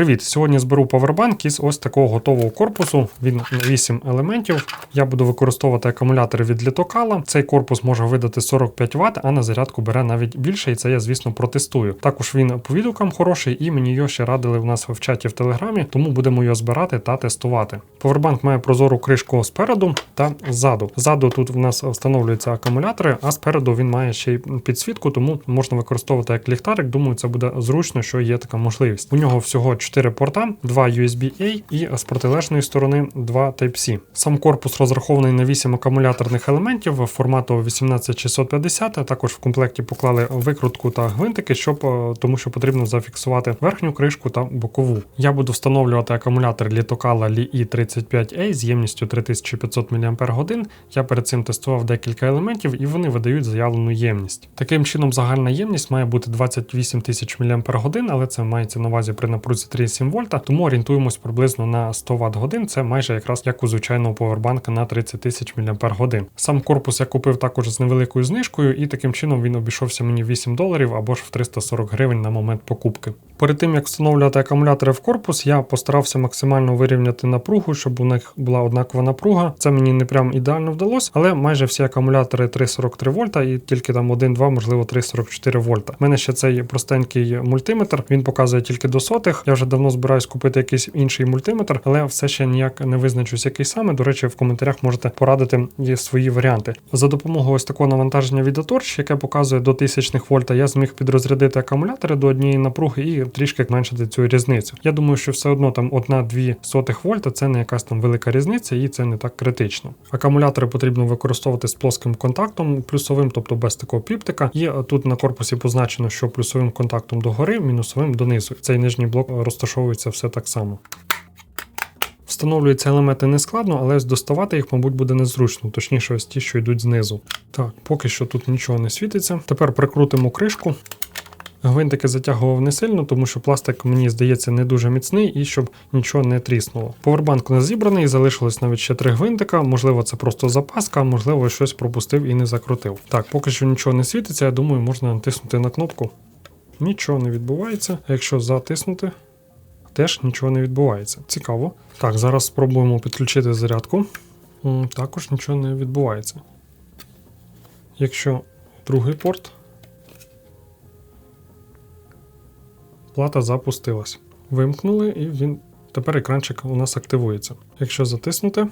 Привіт! Сьогодні зберу павербанк із ось такого готового корпусу. Він на 8 елементів. Я буду використовувати акумулятори від літокала. Цей корпус може видати 45 Вт, а на зарядку бере навіть більше, і це я, звісно, протестую. Також він по відгукам хороший, і мені його ще радили в нас в чаті в телеграмі, тому будемо його збирати та тестувати. Павербанк має прозору кришку спереду та ззаду. Ззаду тут в нас встановлюються акумулятори, а спереду він має ще й підсвітку, тому можна використовувати як ліхтарик. Думаю, це буде зручно, що є така можливість. У нього всього 4 порта, 2 USB-A і з протилежної сторони 2 Type-C. Сам корпус розрахований на 8 акумуляторних елементів формату 18650. а Також в комплекті поклали викрутку та гвинтики, щоб е, тому що потрібно зафіксувати верхню кришку та бокову. Я буду встановлювати акумулятор літокала Li 35A з ємністю 3500 мАч. Я перед цим тестував декілька елементів і вони видають заявлену ємність. Таким чином, загальна ємність має бути 28 тисяч мАч, але це мається на увазі при напрузі 3,7 вольта, тому орієнтуємось приблизно на 100 Вт годин. Це майже якраз як у звичайного повербанка на 30 тисяч мАч. Сам корпус я купив також з невеликою знижкою, і таким чином він обійшовся мені 8 доларів або ж в 340 гривень на момент покупки. Перед тим як встановлювати акумулятори в корпус, я постарався максимально вирівняти напругу, щоб у них була однакова напруга. Це мені не прям ідеально вдалося, але майже всі акумулятори 3,43 вольта і тільки там 1-2, можливо 3,44 вольта. У мене ще цей простенький мультиметр, він показує тільки до сотих. Я вже давно збираюсь купити якийсь інший мультиметр, але все ще ніяк не визначусь, який саме. До речі, в коментарях можете порадити свої варіанти. За допомогою ось такого навантаження від Atorch, яке показує до тисячних вольта, я зміг підрозрядити акумулятори до однієї напруги і трішки зменшити цю різницю. Я думаю, що все одно там 1-2 сотих вольта це не якась там велика різниця, і це не так критично. Акумулятори потрібно використовувати з плоским контактом плюсовим, тобто без такого піптика. І тут на корпусі позначено, що плюсовим контактом догори, мінусовим донизу. Цей нижній блок розташовується все так само. Встановлюються елементи не складно, але ось доставати їх, мабуть, буде незручно, точніше, ось ті, що йдуть знизу. Так, поки що тут нічого не світиться. Тепер прикрутимо кришку. Гвинтики затягував не сильно, тому що пластик, мені здається, не дуже міцний і щоб нічого не тріснуло. Повербанк у нас зібраний, залишилось навіть ще три гвинтика. Можливо, це просто запаска, можливо, щось пропустив і не закрутив. Так, поки що нічого не світиться, я думаю, можна натиснути на кнопку. Нічого не відбувається. А якщо затиснути, теж нічого не відбувається. Цікаво. Так, зараз спробуємо підключити зарядку. Також нічого не відбувається. Якщо другий порт. Плата запустилась. Вимкнули, і він тепер екранчик у нас активується. Якщо затиснути,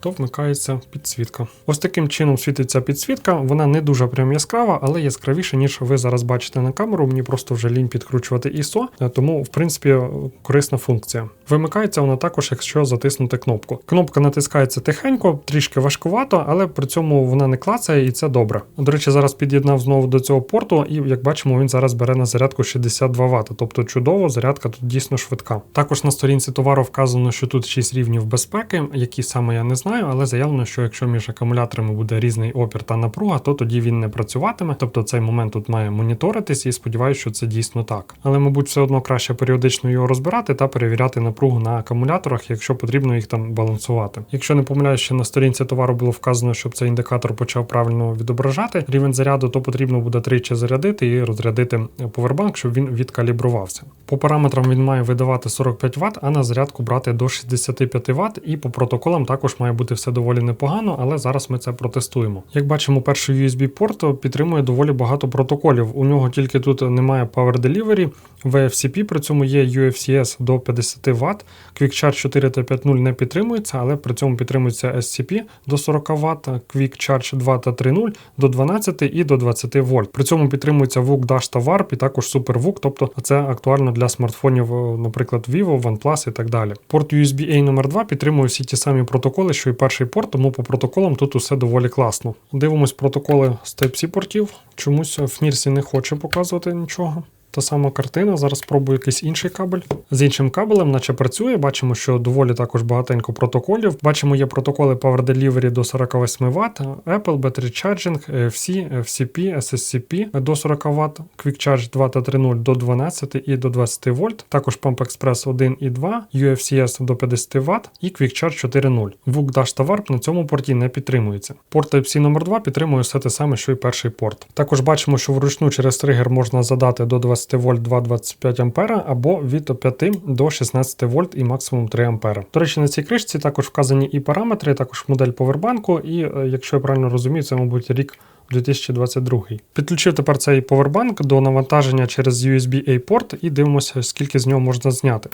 то вмикається підсвітка. Ось таким чином світиться підсвітка. Вона не дуже прям яскрава, але яскравіша, ніж ви зараз бачите на камеру. Мені просто вже лінь підкручувати ISO, тому в принципі корисна функція. Вимикається вона також, якщо затиснути кнопку. Кнопка натискається тихенько, трішки важкувато, але при цьому вона не клацає і це добре. До речі, зараз під'єднав знову до цього порту, і як бачимо, він зараз бере на зарядку 62 Вт. Тобто чудово, зарядка тут дійсно швидка. Також на сторінці товару вказано, що тут 6 рівнів безпеки, які саме я не знаю але заявлено, що якщо між акумуляторами буде різний опір та напруга, то тоді він не працюватиме. Тобто цей момент тут має моніторитись і сподіваюся, що це дійсно так. Але, мабуть, все одно краще періодично його розбирати та перевіряти напругу на акумуляторах, якщо потрібно їх там балансувати. Якщо не помиляюсь, що на сторінці товару було вказано, щоб цей індикатор почав правильно відображати рівень заряду, то потрібно буде тричі зарядити і розрядити повербанк, щоб він відкалібрувався. По параметрам він має видавати 45 Вт, а на зарядку брати до 65 Вт, і по протоколам також має бути все доволі непогано, але зараз ми це протестуємо. Як бачимо, перший USB-порт підтримує доволі багато протоколів. У нього тільки тут немає Power Delivery, VFCP, при цьому є UFCS до 50 Вт, Quick Charge 4 та 5.0 не підтримується, але при цьому підтримується SCP до 40 Вт, Quick Charge 2 та 3.0 до 12 і до 20 вольт. При цьому підтримується VOOC Dash та VARP і також SuperVOOC, тобто це актуально для смартфонів, наприклад, Vivo, OnePlus і так далі. Порт USB-A номер 2 підтримує всі ті самі протоколи, що і перший порт, тому по протоколам тут усе доволі класно. Дивимось протоколи з Type-C портів. Чомусь в Нірсі не хоче показувати нічого. Та сама картина. Зараз спробую якийсь інший кабель. З іншим кабелем, наче працює. Бачимо, що доволі також багатенько протоколів. Бачимо, є протоколи Power Delivery до 48 Вт, Apple, Battery Charging, FC, FCP, SSCP до 40 Вт, Quick Charge 2 та 3.0 до 12 і до 20 вольт. Також Pump Express 1 і 2, UFCS до 50 Вт і Quick Charge 4.0. VOOC Dash та VARP на цьому порті не підтримується. Порт Type-C номер 2 підтримує все те саме, що і перший порт. Також бачимо, що вручну через тригер можна задати до 20 12 вольт 2,25 ампера або від 5 до 16 вольт і максимум 3 ампера. До речі, на цій кришці також вказані і параметри, також модель повербанку, і е, якщо я правильно розумію, це, мабуть, рік 2022. Підключив тепер цей повербанк до навантаження через USB-A порт і дивимося, скільки з нього можна зняти.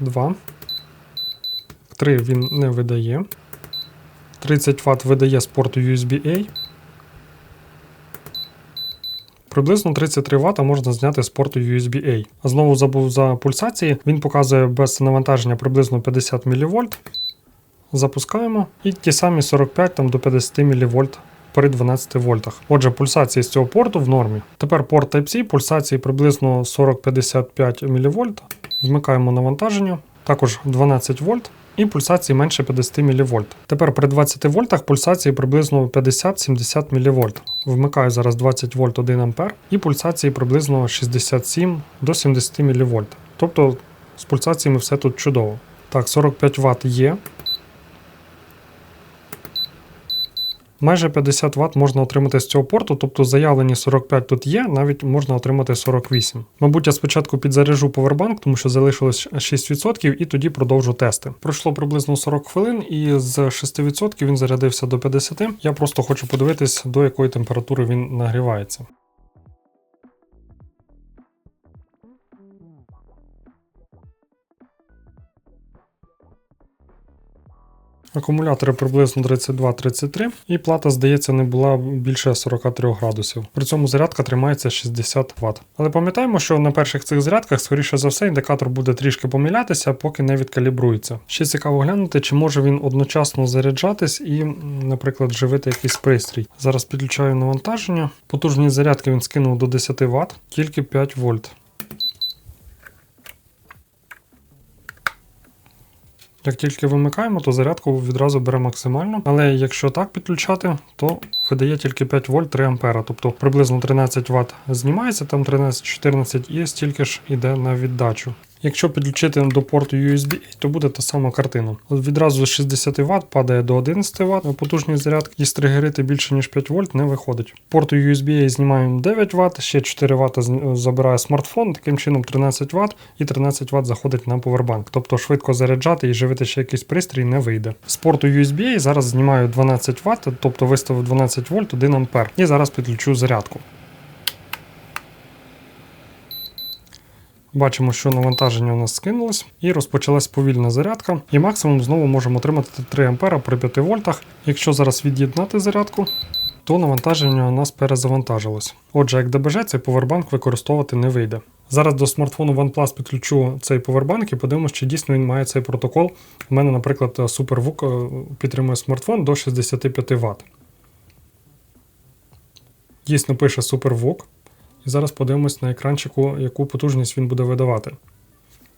2. 3 він не видає. 30 Вт видає з порту USB-A. Приблизно 33 Вт можна зняти з порту USB-A. Знову забув за пульсації. Він показує без навантаження приблизно 50 мВ. Запускаємо. І ті самі 45 там, до 50 мВ при 12 вольтах. Отже, пульсації з цього порту в нормі. Тепер порт Type-C, пульсації приблизно 40-55 мВ. Вмикаємо навантаження, також 12 вольт. І пульсації менше 50 мВ. Тепер при 20 вольтах пульсації приблизно 50-70 мВ. Вмикаю зараз 20 вольт 1 А і пульсації приблизно 67 до 70 мВ. Тобто з пульсаціями все тут чудово. Так, 45 Вт є. Майже 50 Вт можна отримати з цього порту, тобто заявлені 45 тут є, навіть можна отримати 48. Мабуть, я спочатку підзаряжу повербанк, тому що залишилось 6%, і тоді продовжу тести. Пройшло приблизно 40 хвилин, і з 6% він зарядився до 50. Я просто хочу подивитись, до якої температури він нагрівається. Акумулятори приблизно 32-33, і плата, здається, не була більше 43 градусів. При цьому зарядка тримається 60 Вт. Але пам'ятаємо, що на перших цих зарядках, скоріше за все, індикатор буде трішки помилятися, поки не відкалібрується. Ще цікаво глянути, чи може він одночасно заряджатись і, наприклад, живити якийсь пристрій. Зараз підключаю навантаження. Потужність зарядки він скинув до 10 Вт, тільки 5 вольт. Як тільки вимикаємо, то зарядку відразу бере максимально. Але якщо так підключати, то видає тільки 5 вольт 3 ампера. Тобто приблизно 13 Вт знімається, там 13-14 і стільки ж іде на віддачу. Якщо підключити до порту USB, то буде та сама картина. От відразу з 60 Вт падає до 11 Вт, потужність зарядки і стригерити більше ніж 5 вольт не виходить. Порту USB знімаємо 9 Вт, ще 4 Вт забирає смартфон, таким чином 13 Вт і 13 Вт заходить на повербанк. Тобто швидко заряджати і живити ще якийсь пристрій не вийде. З порту USB зараз знімаю 12 Вт, тобто виставив 12 вольт 1 А. І зараз підключу зарядку. Бачимо, що навантаження у нас скинулось і розпочалась повільна зарядка. І максимум знову можемо отримати 3 А при 5 вольтах. Якщо зараз від'єднати зарядку, то навантаження у нас перезавантажилось. Отже, як ДБЖ, цей повербанк використовувати не вийде. Зараз до смартфону OnePlus підключу цей повербанк і подивимося, чи дійсно він має цей протокол. У мене, наприклад, SuperVOOC підтримує смартфон до 65 Вт. Дійсно пише SuperVOOC. Зараз подивимось на екранчику, яку потужність він буде видавати.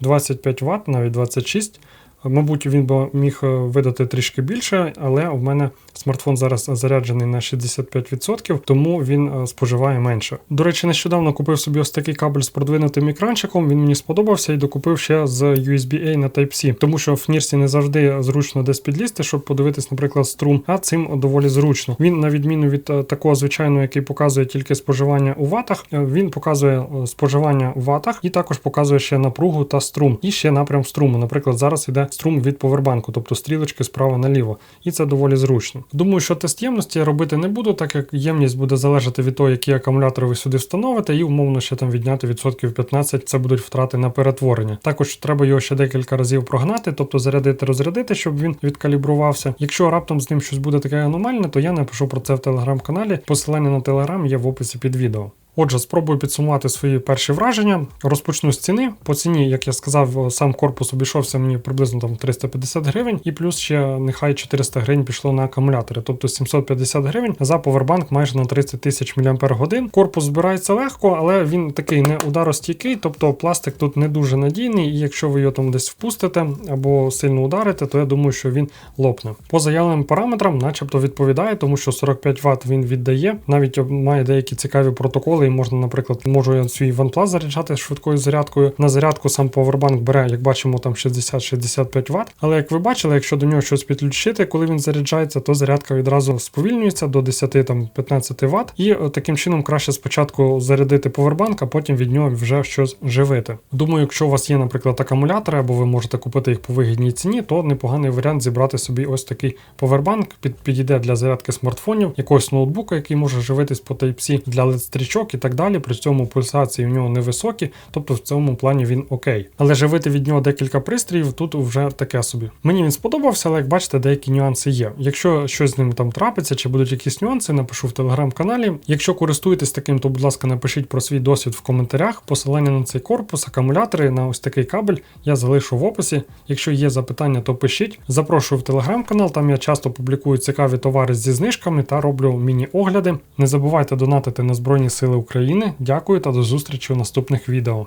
25 Вт, навіть 26. Мабуть, він би міг видати трішки більше, але у мене смартфон зараз заряджений на 65%, тому він споживає менше. До речі, нещодавно купив собі ось такий кабель з продвинутим екранчиком. Він мені сподобався і докупив ще з USB-A на Type-C, тому що в Нірсі не завжди зручно десь підлізти, щоб подивитись, наприклад, струм, а цим доволі зручно. Він, на відміну від такого звичайного, який показує тільки споживання у ватах, він показує споживання у ватах і також показує ще напругу та струм, і ще напрям струму. Наприклад, зараз іде струм від повербанку, тобто стрілочки справа наліво. І це доволі зручно. Думаю, що тест ємності я робити не буду, так як ємність буде залежати від того, які акумулятори ви сюди встановите, і умовно ще там відняти відсотків 15 це будуть втрати на перетворення. Також треба його ще декілька разів прогнати, тобто зарядити, розрядити, щоб він відкалібрувався. Якщо раптом з ним щось буде таке аномальне, то я напишу про це в телеграм-каналі. Посилання на телеграм є в описі під відео. Отже, спробую підсумувати свої перші враження. Розпочну з ціни. По ціні, як я сказав, сам корпус обійшовся мені приблизно там 350 гривень, і плюс ще нехай 400 гривень пішло на акумулятори, тобто 750 гривень за повербанк майже на 30 тисяч мАч. Корпус збирається легко, але він такий не ударостійкий, тобто пластик тут не дуже надійний, і якщо ви його там десь впустите або сильно ударите, то я думаю, що він лопне. По заявленим параметрам, начебто відповідає, тому що 45 Вт він віддає, навіть має деякі цікаві протоколи бачили, можна, наприклад, можу я свій OnePlus заряджати швидкою зарядкою. На зарядку сам повербанк бере, як бачимо, там 60-65 Вт. Але як ви бачили, якщо до нього щось підключити, коли він заряджається, то зарядка відразу сповільнюється до 10-15 Вт. І е, таким чином краще спочатку зарядити повербанк, а потім від нього вже щось живити. Думаю, якщо у вас є, наприклад, акумулятори, або ви можете купити їх по вигідній ціні, то непоганий варіант зібрати собі ось такий повербанк. Під, підійде для зарядки смартфонів, якогось ноутбука, який може живитись по Type-C для LED-стрічок і так далі. При цьому пульсації в нього невисокі, тобто в цьому плані він окей. Але живити від нього декілька пристроїв тут вже таке собі. Мені він сподобався, але як бачите, деякі нюанси є. Якщо щось з ним там трапиться, чи будуть якісь нюанси, напишу в телеграм-каналі. Якщо користуєтесь таким, то будь ласка, напишіть про свій досвід в коментарях. Посилання на цей корпус, акумулятори, на ось такий кабель я залишу в описі. Якщо є запитання, то пишіть. Запрошую в телеграм-канал, там я часто публікую цікаві товари зі знижками та роблю міні-огляди. Не забувайте донатити на Збройні Сили України. Дякую та до зустрічі у наступних відео.